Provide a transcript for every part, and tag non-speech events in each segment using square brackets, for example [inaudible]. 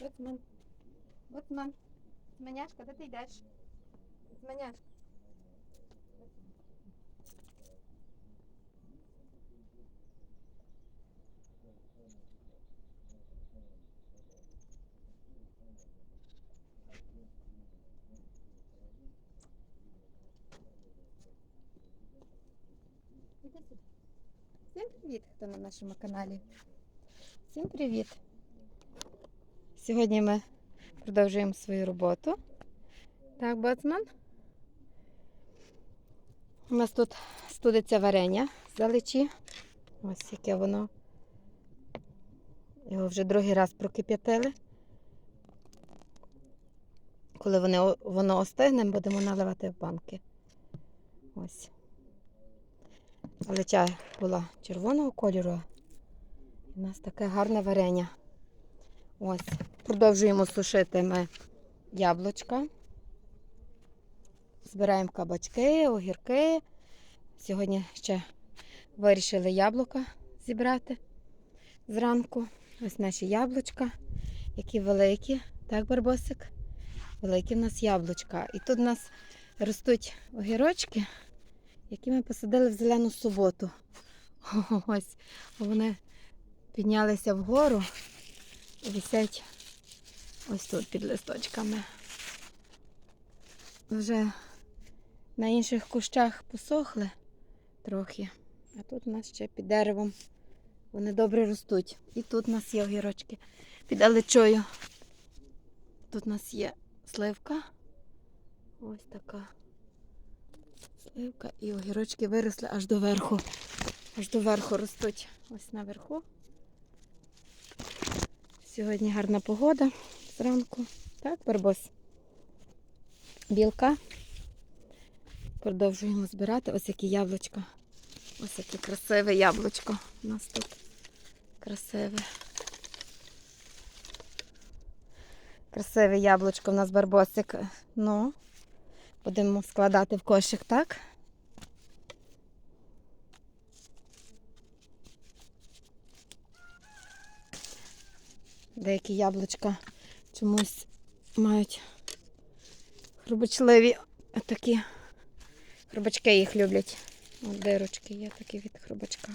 Боцман. Боцман. Зманяшка, де ти йдеш? Зманяшка. Іди сюди. Всім привіт, хто на нашому каналі. Всім привіт. Сьогодні ми продовжуємо свою роботу. Так, боцман. У нас тут студиться варення з заличі. Ось яке воно. Його вже другий раз прокип'ятили. Коли вони, воно остигне, будемо наливати в банки. Ось. Але чай була червоного кольору. У нас таке гарне варення. Ось. Продовжуємо сушити ми яблучка. Збираємо кабачки, огірки. Сьогодні ще вирішили яблука зібрати зранку. Ось наші яблучка, які великі. Так, барбосик? Великі в нас яблучка. І тут у нас ростуть огірочки, які ми посадили в зелену суботу. [laughs] Ось вони піднялися вгору висять ось тут під листочками. Вже на інших кущах посохли трохи, а тут у нас ще під деревом вони добре ростуть. І тут у нас є огірочки під алечою. Тут у нас є сливка. Ось така сливка. І огірочки виросли аж до верху. Аж до верху ростуть. Ось наверху. Сьогодні гарна погода зранку. Так, барбос? Білка. Продовжуємо збирати. Ось які яблучка. Ось яке красиве яблучко. У нас тут красиве. Красиве яблучко у нас барбосик. Ну, будемо складати в кошик, так? Деякі яблучка чомусь мають хрубочливі такі. Хрубачки їх люблять. Дирочки є такі від хрубачка.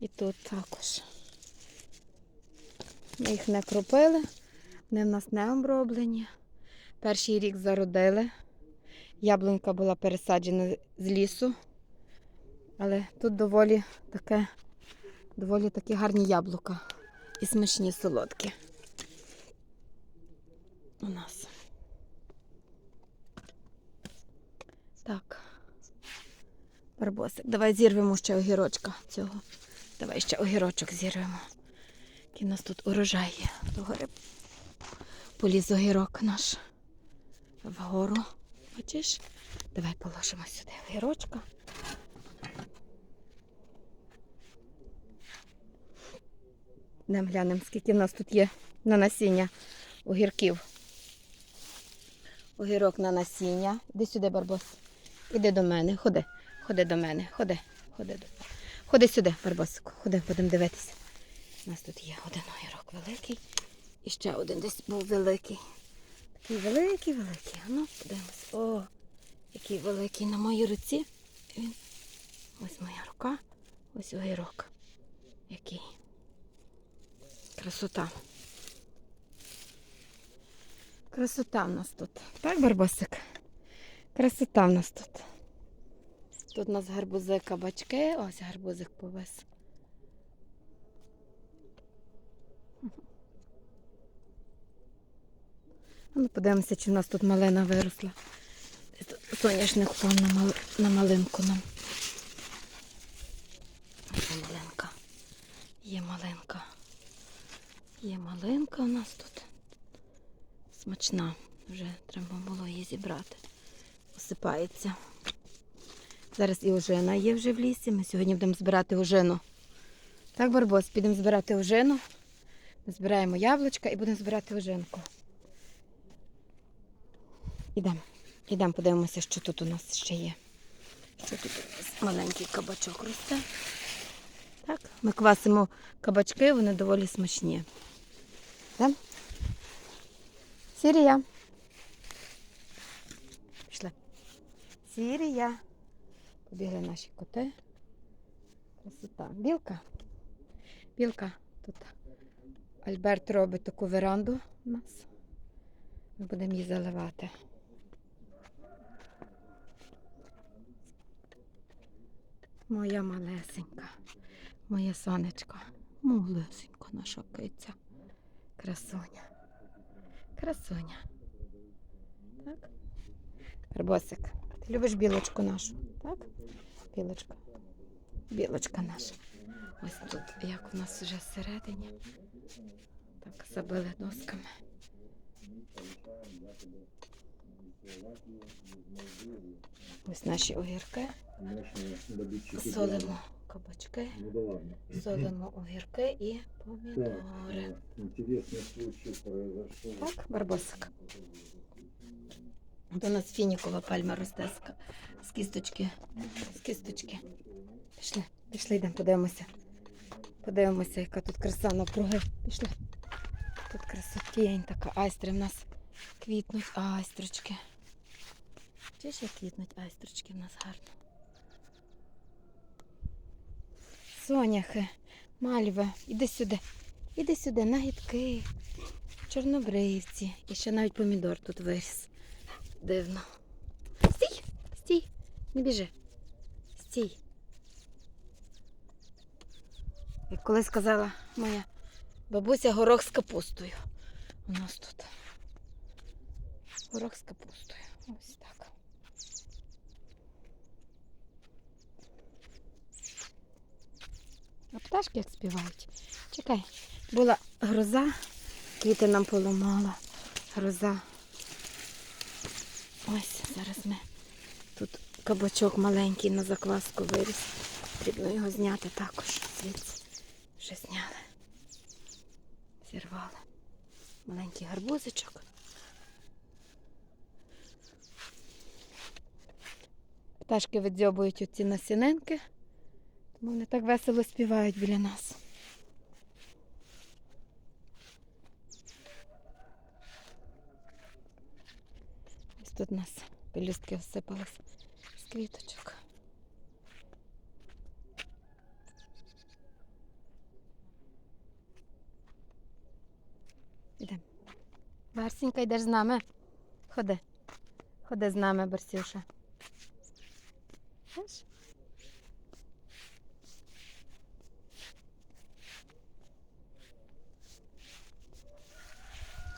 І тут також. Ми їх не кропили, вони в нас не оброблені. Перший рік зародили. Яблунька була пересаджена з лісу. Але тут доволі таке, доволі такі гарні яблука. І смачні солодкі. У нас. Так. Барбосик, давай зірвемо ще огірочка цього. Давай ще огірочок зірвемо. Який у нас тут урожай є. Догори поліз огірок наш. Вгору. Бачиш? Давай положимо сюди огірочка. Нам глянемо, скільки в нас тут є на насіння огірків. Огірок на насіння. Іди сюди, Барбос. Іди до мене. Ходи. Ходи до мене. Ходи. Ходи, до... Ходи сюди, Барбосику. Ходи, будемо дивитися. У нас тут є один огірок великий. І ще один десь був великий. Такий великий, великий. А ну, подивимось. О, який великий на моїй руці. Він. Ось моя рука. Ось огірок. Який. Красота. Красота в нас тут. Так, Барбосик? Красота в нас тут. Тут у нас гарбузи кабачки. Ось гарбузик повис. Ну, подивимося, чи в нас тут малина виросла. Соняшник впав на, мал... на малинку нам. Ось малинка. Є малинка. Є малинка у нас тут. Смачна. Вже треба було її зібрати. Осипається. Зараз і ожина є вже в лісі. Ми сьогодні будемо збирати ожину. Так, Барбос, підемо збирати ожину. Збираємо яблучка і будемо збирати ожинку. Ідемо. Ідемо, подивимося, що тут у нас ще є. Що тут у нас маленький кабачок росте. Так, ми квасимо кабачки, вони доволі смачні. Да? Сірія. Пішли. Сірія. Побігли наші коти. Красота. Білка. Білка. Тут Альберт робить таку веранду у нас. Ми будемо її заливати. Моя малесенька, моє сонечко, малесенька наша киця. Красуня. Красуня. Так? Карбосик, ти любиш білочку нашу, так? Білочка. Білочка наша. Ось тут, як у нас вже всередині. Так, забили досками. Ось наші огірки. Солимо кабачки, Ну солимо огірки і помідори. Так, барбосик. От у нас фінікова пальма росте з, кісточки. З кісточки. Пішли, пішли, йдемо, подивимося. Подивимося, яка тут краса навкруги. Пішли. Тут красотень така. Айстри в нас квітнуть айстрочки. Чи ще квітнуть айстрочки в нас гарно. Соняхи, мальви, іди сюди. Іди сюди, нагідки, чорнобривці. І ще навіть помідор тут виріс. Дивно. Стій! Стій! Не біжи. Стій. Як колись сказала моя бабуся, горох з капустою. У нас тут. Горох з капустою. Ось так. А пташки як співають. Чекай, була гроза, квіти нам поламала. Гроза. Ось зараз ми тут кабачок маленький на закваску виріс. Потрібно його зняти також. Звідси вже зняли. Зірвали. Маленький гарбузичок. Пташки видзьобують оці насінинки, тому вони так весело співають біля нас. Ось тут у нас пелюстки осипались з квіточок. Ідемо. Барсінька, йдеш з нами. Ходи. Ходи з нами, Барсюша. Знаєш?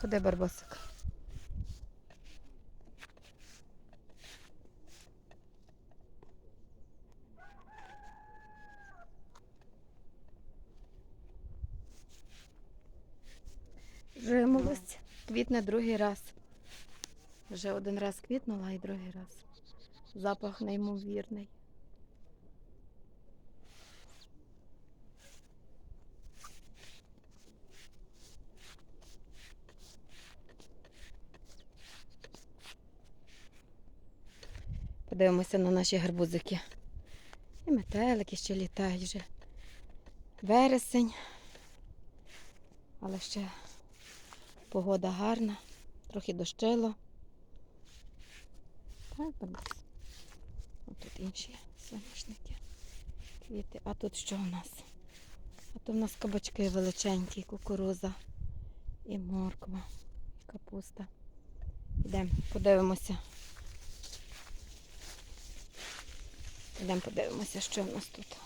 Ходи, Барбосик. Жимолость квітне другий раз. Вже один раз квітнула і другий раз. Запах неймовірний. Подивимося на наші гарбузики. І метелики ще літають вже. Вересень. Але ще погода гарна, трохи дощило. Ось тут інші соняшники. Квіти. А тут що у нас? А то в нас кабачки величенькі, кукуруза і морква, і капуста. Йдемо, подивимося. Йдемо подивимося, що в нас тут.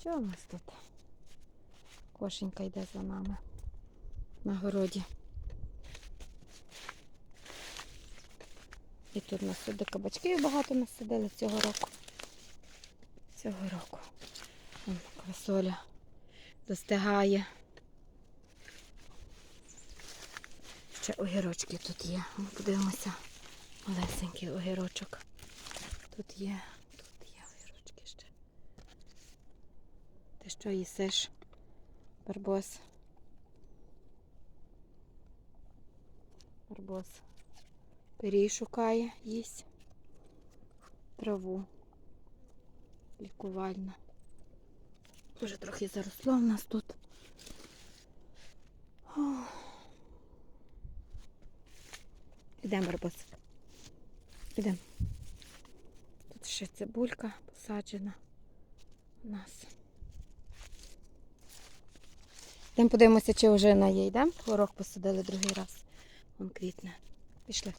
Що в нас тут? Кошенька йде за нами на городі. І тут у нас сюди кабачків багато насадили цього року. Цього року. Вон Квасоля достигає. Ще огірочки тут є. Ми подивимося. Малесенький огірочок. Тут є. Тут є огірочки ще. Ти що їсиш? Барбос. Барбос. Пирій шукає, їсть траву. Лікувальна. Вже трохи заросло в нас тут. Ідемо, барбосик. Ідемо. Тут ще цибулька посаджена у нас. Йдемо подивимося, чи вже на є. Йдемо? Горох посадили другий раз. Вон квітне. Пішли.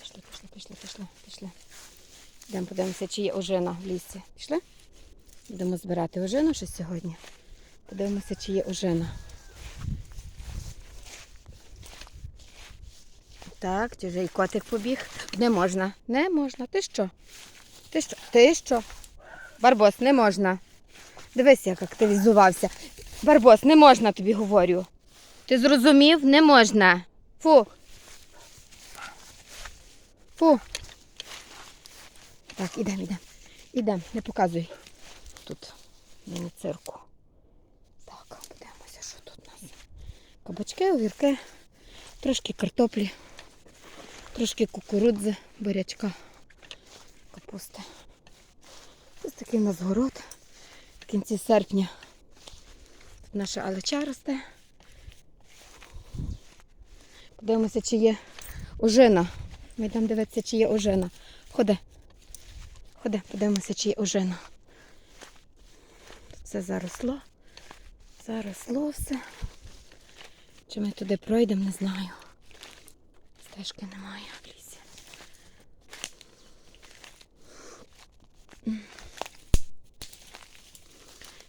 Пішли, пішли, пішли, пішли, пішли. Йдемо подивимося, чи є ожина в лісі. Пішли? Будемо збирати ожину ще сьогодні. Подивимося, чи є ожина. Так, чужий котик побіг. Не можна. Не можна. Ти що? Ти що? Ти що? Барбос, не можна. Дивись, як активізувався. Барбос, не можна тобі говорю. Ти зрозумів? Не можна. Фу. Фу. Так, ідемо, ідемо. Ідемо, не показуй. Тут мені цирку. Так, подивимося, що тут у нас. Кабачки, огірки, трошки картоплі, трошки кукурудзи, бурячка, капусти. Ось такий у нас город. В кінці серпня наша алеча росте. Подивимося, чи є ожина. Ми йдемо дивитися, чи є ожина. Ходи. Ходи, подивимося, чи є ожина. Все заросло. Заросло все. Чи ми туди пройдемо, не знаю. Стежки немає в лісі.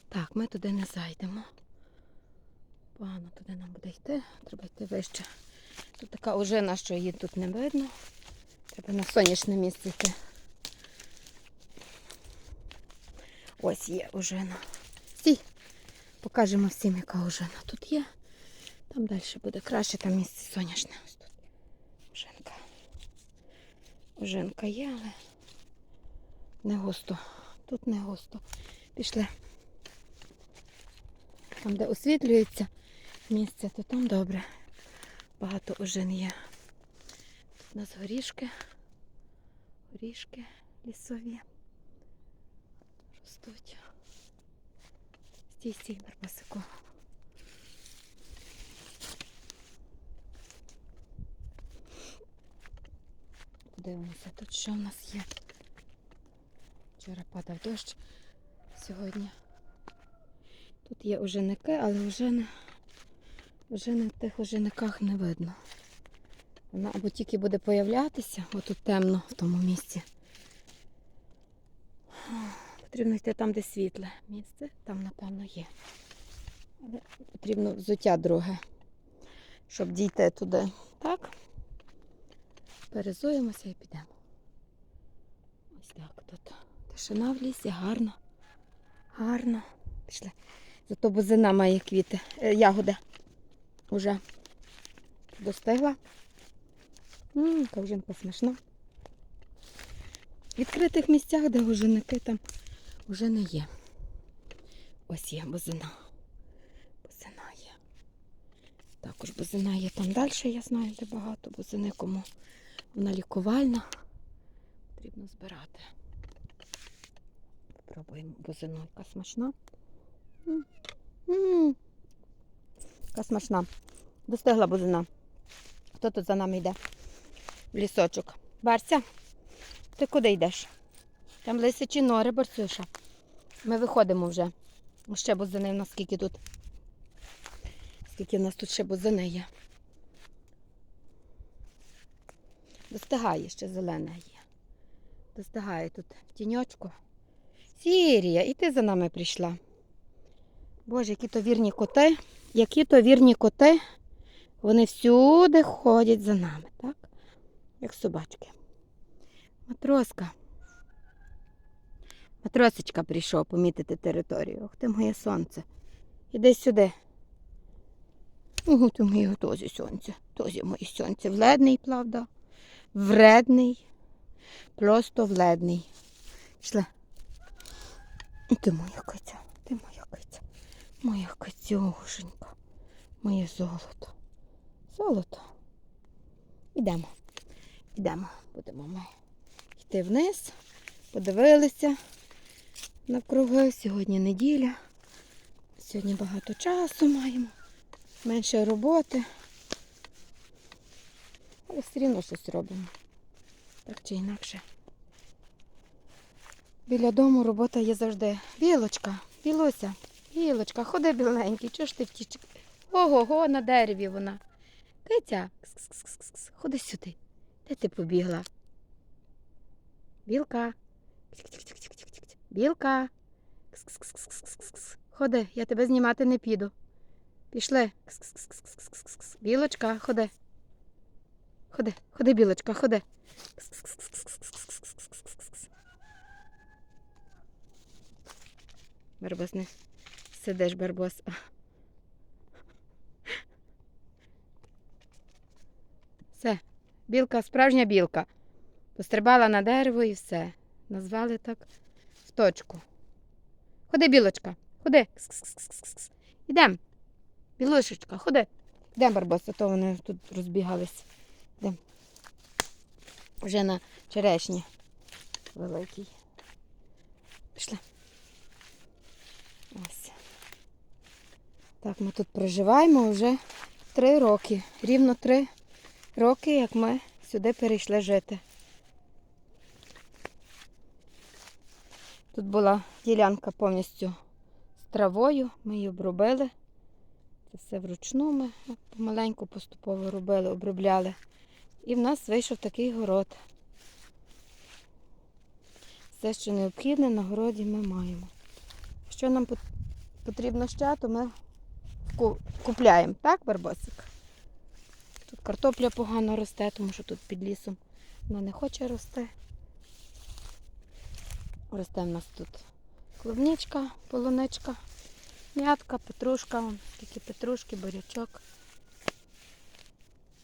Так, ми туди не зайдемо. Погано туди нам буде йти. Треба йти вище. Тут така ожина, що її тут не видно. Треба на сонячне місце йти. Ось є ожина. Стій. Покажемо всім, яка ожина тут є. Там далі буде краще, там місце сонячне. Ось тут. Ожинка. Ожинка є, але не густо. Тут не густо. Пішли. Там, де освітлюється місце, то там добре. Багато ожин є. Тут у нас горішки. Горішки лісові. Ростуть. Стій, стій, барбасику. Подивимося, тут що в нас є. Вчора падав дощ, сьогодні. Тут є ожиники, але ожини, ожини в тих ожиниках не видно. Вона або тільки буде появлятися, отут темно в тому місці. Потрібно йти там, де світле місце, там, напевно, є. Але потрібно взуття друге, щоб дійти туди. Так? Перезуємося і підемо. Ось так тут. Тишина в лісі, гарно. Гарно. Пішли. Зато бузина має квіти. Е, ягоди. Уже достигла. Ммм, яка вжинка смачна. В відкритих місцях, де ожиники там вже не є. Ось є бузина. Бузина є. Також бузина є там далі, я знаю, де багато бузини, кому вона лікувальна. Потрібно збирати. Попробуємо бузину, яка смачна. М. М. Яка смачна. Достигла бузина. Хто тут за нами йде? В лісочок. Барся, ти куди йдеш? Там лисячі нори, Барсюша. Ми виходимо вже. Ще бузини в нас скільки тут. Скільки в нас тут ще бузини є. Достигає ще зелене є. Достигає тут тіньочку. Сірія, і ти за нами прийшла. Боже, які то вірні коти, які то вірні коти. Вони всюди ходять за нами, так? Як собачки. Матроска. Матросечка прийшов помітити територію. Ох ти моє сонце. Іди сюди. Ого, ти моє тозі сонце. Тозі моє сонце. Вледний, правда? Вредний. Просто вледний. Пішли. І ти моя киця. Ти моя киця. Моя кицюшенька. Моє золото. Золото. Ідемо. Ідемо. Будемо ми йти вниз. Подивилися навкруги. Сьогодні неділя. Сьогодні багато часу маємо, менше роботи. Але все рівно щось робимо. Так чи інакше. Біля дому робота є завжди. Білочка, білося, білочка, ходи біленький, чого ж ти втічеш? Ого го, на дереві вона. Китя, ходи сюди. Де ти побігла? Білка. Білка. Ходи, я тебе знімати не піду. Пішли. Білочка, ходи. Ходи, ходи, білочка, ходи. Барбос не сидиш, барбос. Білка, справжня білка. Пострибала на дерево і все. Назвали так в точку. Ходи, білочка, ходи. Ідем. Білошечка, ходи. Йдем, барбос, а то вони тут розбігались. Йдем. Вже на черешні великий. Пішли. Ось. Так, ми тут проживаємо вже три роки. Рівно три роки, як ми сюди перейшли жити. Тут була ділянка повністю з травою, ми її обробили. Це все вручну ми помаленьку поступово робили, обробляли. І в нас вийшов такий город. Все, що необхідне, на городі ми маємо. Що нам потрібно ще, то ми купляємо, так, Барбосик? Тут картопля погано росте, тому що тут під лісом вона не хоче рости. Росте в нас тут клубничка, полуничка, м'ятка, петрушка, вон, скільки петрушки, бурячок.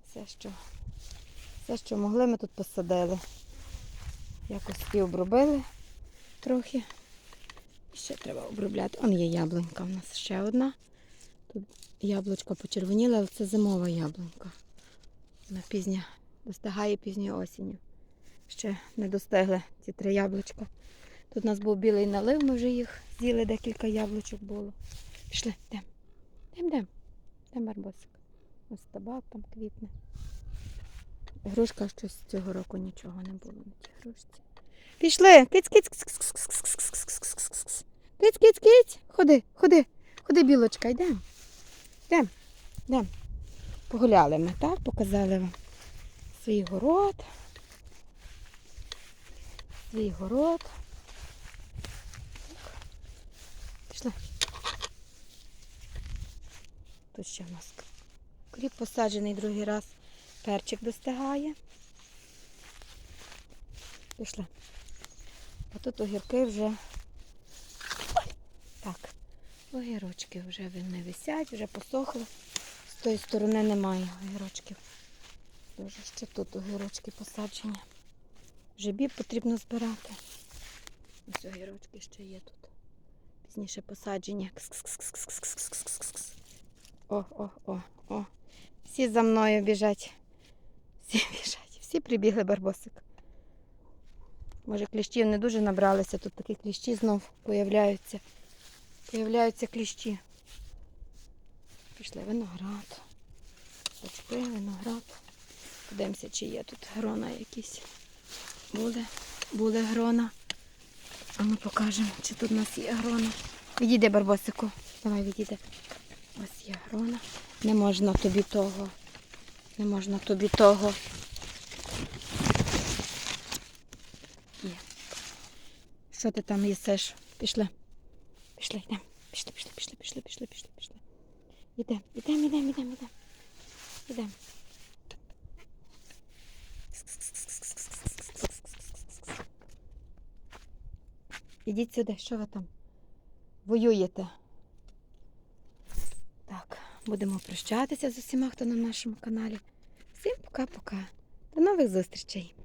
Все, що, все, що могли, ми тут посадили. Якось і обробили трохи. І Ще треба обробляти. Он є яблунька. У нас ще одна. Тут яблучко почервоніла, але це зимова яблунька. Вона пізня достигає пізньої осінню. Ще не достигли ці три яблучка. Тут у нас був білий налив, ми вже їх з'їли, декілька яблучок було. Пішли, йдемо. Йдемо, йдемо. Йдемо барбосик. Ось табак там квітне. Грушка щось цього року нічого не було на тій грушці. Пішли! Киць, киць, киць, киць, киць, киць, киць, киць. Ходи, ходи, ходи, білочка, йдемо. Йдемо, йдемо. Погуляли ми, так? Показали вам свій город. Свій город. Пішли. Тут ще в нас кріп посаджений другий раз. Перчик достигає. Пішли. А тут огірки вже. Так. Огірочки вже не висять, вже посохли. З тої сторони немає огірочків. Дуже ще тут огірочки посаджені. Вже біб потрібно збирати. Ось огірочки ще є тут. Пізніше посаджені. О, о, о, о. Всі за мною біжать. Всі [laughs] біжать. Всі прибігли барбосик. Може, кліщів не дуже набралися. Тут такі кліщі знов появляються. Появляються кліщі. Пішли виноград. Бачки, виноград. Подивимося, чи є тут грона якісь. Були, були грона. А ми покажемо, чи тут у нас є грона. Відійди, барбосику. Давай відійди. Ось є грона. Не можна тобі того. Не можна тобі того. Є. Що ти там їсиш? Пішли. Пішли, йдемо. Пішли, пішли, пішли, пішли, пішли, пішли, пішли. Ідемо, ідемо, ідемо, ідемо, ідемо. Ідемо. Ідіть сюди, що ви там воюєте? Так, будемо прощатися з усіма, хто на нашому каналі. Всім пока-пока. До нових зустрічей!